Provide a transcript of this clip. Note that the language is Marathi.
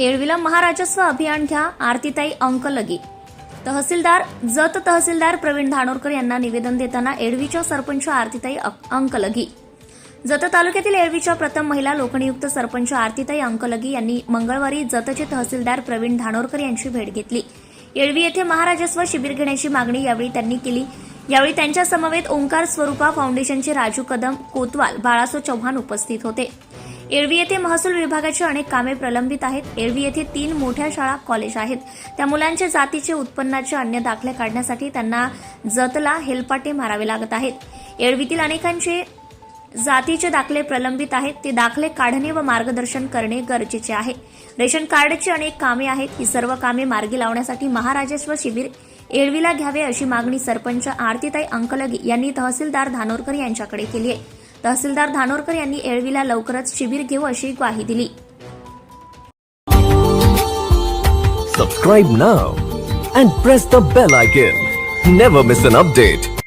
येळवीला महाराजस्व अभियान घ्या आरतीताई अंकलगी तहसीलदार जत तहसीलदार प्रवीण धानोरकर यांना निवेदन देताना एडवीच्या सरपंच आरतीताई अ- अंकलगी जत तालुक्यातील एळवीच्या प्रथम महिला लोकनियुक्त सरपंच आरतीताई अंकलगी यांनी मंगळवारी जतचे तहसीलदार प्रवीण धानोरकर यांची भेट घेतली. येळवी येथे महाराजस्व शिबिर घेण्याची मागणी यावेळी त्यांनी केली. यावेळी त्यांच्या समवेत ओंकार स्वरूपा फाउंडेशनचे राजू कदम कोतवाल बाळासो चव्हाण उपस्थित होते. एळवी येथे महसूल विभागाची अनेक कामे प्रलंबित आहेत. एरवी येथे तीन मोठ्या शाळा कॉलेज आहेत. त्या मुलांच्या जातीचे उत्पन्नाचे अन्य दाखले काढण्यासाठी त्यांना जतला हेलपाटे मारावे लागत आहेत. एळवीतील अनेकांचे जातीचे दाखले प्रलंबित आहेत. ते दाखले काढणे व मार्गदर्शन करणे गरजेचे आहे. रेशन कार्डची अनेक कामे आहेत. ही सर्व कामे मार्गी लावण्यासाठी महाराजस्व शिबिर एळवीला घ्यावे अशी मागणी सरपंच आरतीताई अंकलगी यांनी तहसीलदार धानोरकर यांच्याकडे केली आहे. तहसीलदार धानोरकर यांनी एळवीला लवकरच शिबिर घेऊ अशी ग्वाही दिली subscribe now and press the bell icon never miss an update